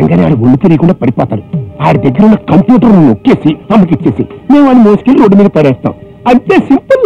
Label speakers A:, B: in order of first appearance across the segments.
A: వెంటనే ఆడు ఒళ్ళు తెలియకుండా పడిపోతాడు. ఆడి దగ్గర ఉన్న కంప్యూటర్ నొక్కేసి అమ్మకిచ్చేసి మేము వాడిని మోసుకెళ్ళి రోడ్డు మీద పడేస్తాం. అంతే సింపుల్.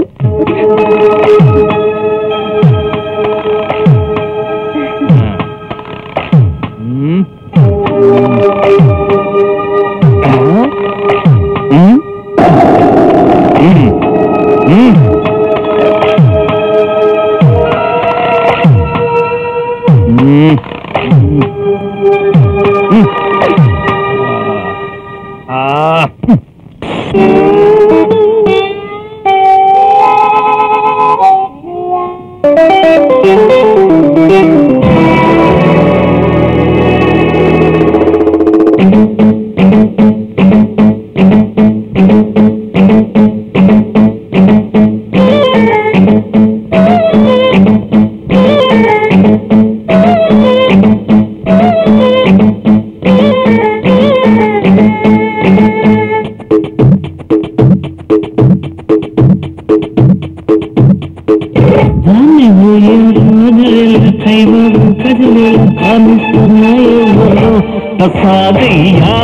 B: కామిస్తున్నాయో ప్రసాదయ్యా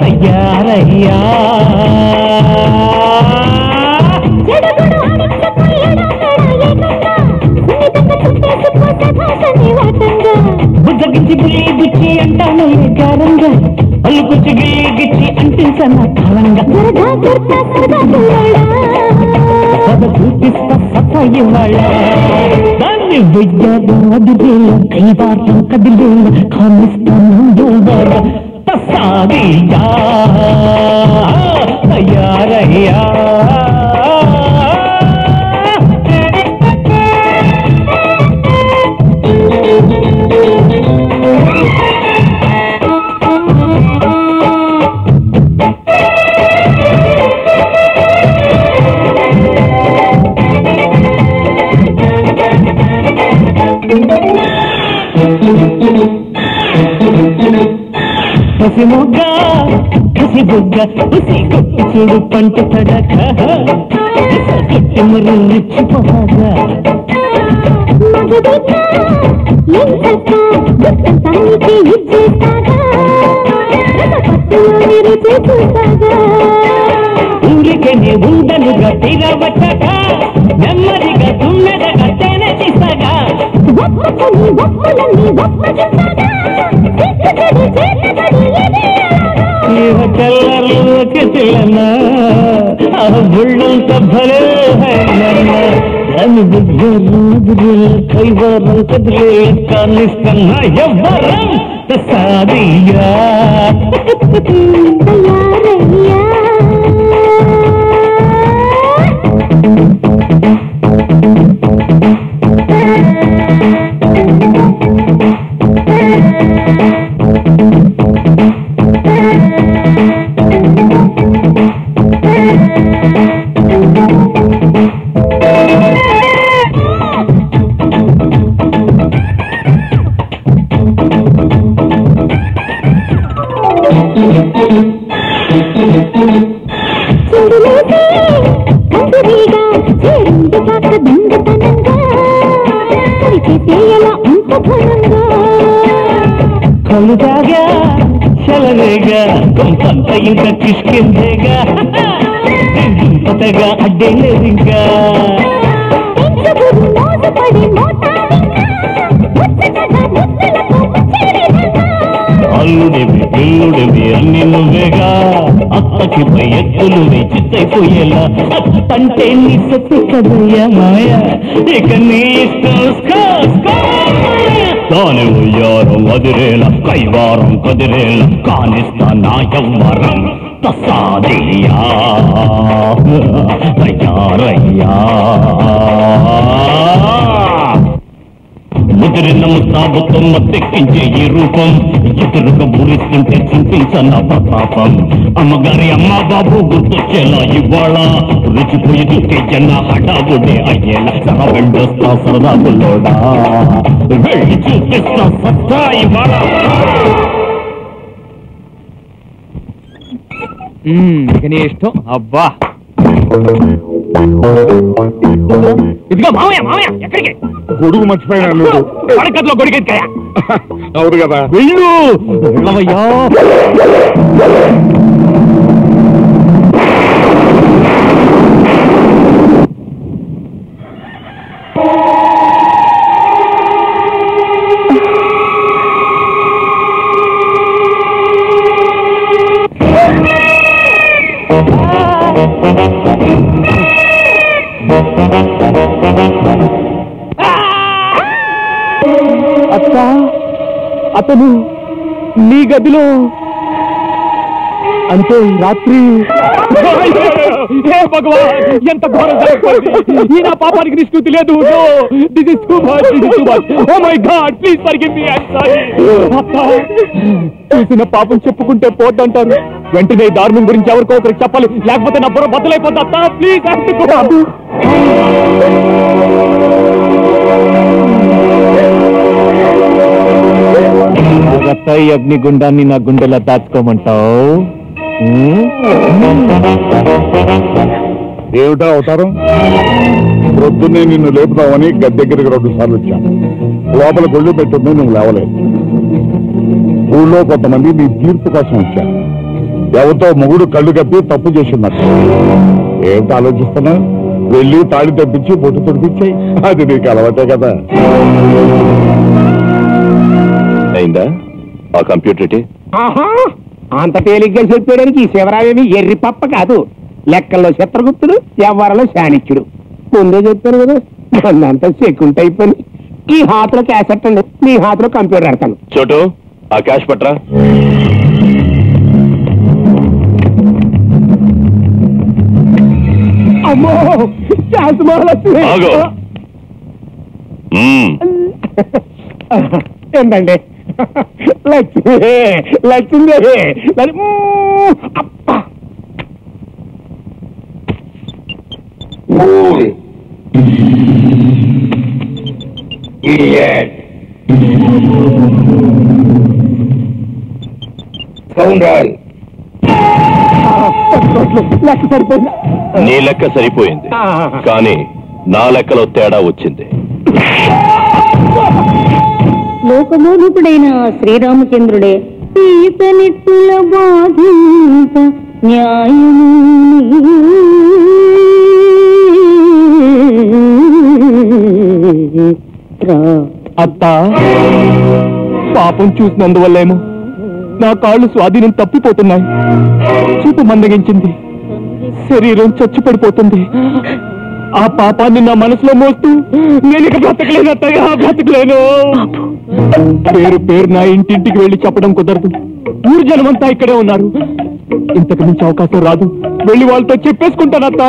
B: తయారయ్యా బుద్ధగిచ్చి గిల్లి గుచ్చి అంటాను గారంగా అల్లుకొచ్చి గిల్లి గిచ్చి అంటించన్న కాలంగా సద చూపిస్తా సత్త ఇవాళ దాన్ని వెయ్యాలి వదిలేల కైవారం కదిలేల కామిస్తాను పసి మొగ్గ కసి బుగ్గ ఉసి చూడు పంట తడక కొట్టి మరి రెచ్చిపోగా ఊరికనే ఉండనుగా తీరవచ్చక నెమ్మదిగా తుమ్మెదగా తేనె తీసగా ఇవ తెల్లర్లోకి తెల్లన ఆ బుళ్ళంత భలే హైలన్న దాని దగ్గర రోజుల కైవారం కదిలే కానిస్తున్నా ఎవ్వరం సాదియా కలుగాగా చలరేగా కొంతంత ఇంత కిష్కిందేగా కొత్తగా అడ్డే లేదు ఇంకా అల్లుడివి పిల్లుడివి అన్ని నువ్వేగా అత్తకి పై ఎత్తులు చిత్తైపోయేలా అత్తంటే నీ సొత్తు కదయ్యా మాయ ఇక నీ ఇష్టం స్కా, ఉయ్యారం వదిరేల కైవారం కదిరేల కానిస్తా నా యవ్వరం తసాదయ్యా తయారయ్యా ముదిరిన ముస్తాబుతో మత్తెక్కించే ఈ రూపం ఎదురుగా మురిస్తుంటే చింతించన్న ప్రతాపం. అమ్మగారి అమ్మ బాబు గుర్తొచ్చేలా ఇవాళ రుచిపోయి చూస్తే దుఃఖించన్న హఠావుడే అయ్యేలా సహ వెళ్ళొస్తా సరదా వెళ్ళి చూపిస్తా సత్తా ఇవాళ.
C: ఇక నీ ఇష్టం. అబ్బా. ఇదిగో మామయ్య మామయ్య ఎక్కడికి?
A: గొడుగు మర్చిపోయినా
C: పడకట్లో గొడిగెత్తాయా
A: అవును కదా.
C: వెళ్ళు. వెళ్ళవయ్యా. అత్త అతను నీ గదిలో అంటే రాత్రి ఎంత ఘోరం. ఈ నా పాపానికి నిష్కృతి లేదు. This is too much this is too much oh my God please forgive me I sorry అత్త చూసిన పాపం చెప్పుకుంటే పోద్దంటారు. వెంటనే ఈ దారుణం గురించి ఎవరికో ఒకరికి చెప్పాలి. లేకపోతే నా బుర్ర బద్దలైపోద్ది అత్త. ప్లీజ్ బాబు ఈ అగ్నిగుండాన్ని నా గుండెలా దాచుకోమంటావు?
A: ఏమిటా అవతారం? పొద్దున్నే నిన్ను లేపుదామని గది దగ్గరికి రెండు సార్లు వచ్చాను లోపల గొళ్ళు పెట్టుంది నువ్వు లేవలేదు. ఊళ్ళో కొంతమంది నీ తీర్పు కోసం వచ్చారు ఎవరితో మొగుడు కళ్ళు కప్పి తప్పు చేసినట్టు ఏమిటి ఆలోచిస్తున్నా? వెళ్ళి తాళి తెప్పించి బొట్టు తుడిపించాయి. అది నీకు అలవాటే కదా.
D: అయిందా? ఆ కంప్యూటర్
E: ఆహా అంత తేలిగ్గా చెప్పేయడానికి ఈ శివరావేమి ఎర్రి పప్ప కాదు. లెక్కల్లో చిత్రగుప్తుడు వ్యవహారంలో శానిక్యుడు ముందే చెప్పాను కదా అంతా సెక్యూరిటీ అయిపోయి ఈ హాత్లో క్యాసెట్ అండి మీ హాత్లో కంప్యూటర్ పెడతాను
D: చోటు ఆ క్యాష్ పట్రా
E: అమ్మో క్యాష్ మహాలక్ష్మి. ఏంటండి లక్ష్మి లక్ష్మి అప్ప.
D: నీ లెక్క సరిపోయింది. కానీ నా లెక్కలో తేడా వచ్చింది.
F: లోకబోధకుడైన శ్రీరామచంద్రుడే ఈతనిట్టుల బాధింప న్యాయము
C: అత్త పాపం చూసినందువల్లేమో నా కాళ్ళు స్వాధీనం తప్పిపోతున్నాయి. చూపు మందగించింది. శరీరం చచ్చిపడిపోతుంది. ఆ పాపాన్ని నా మనసులో మోస్తూ నేను ఇక బ్రతకలేను. అత్తయ్య బ్రతకలేను పేరు పేరు నా ఇంటింటికి వెళ్ళి చెప్పడం కుదరదు. ఊరు జనమంతా ఇక్కడే ఉన్నారు. ఇంతకు మించి అవకాశం రాదు. వెళ్ళి వాళ్ళతో చెప్పేసుకుంటానత్త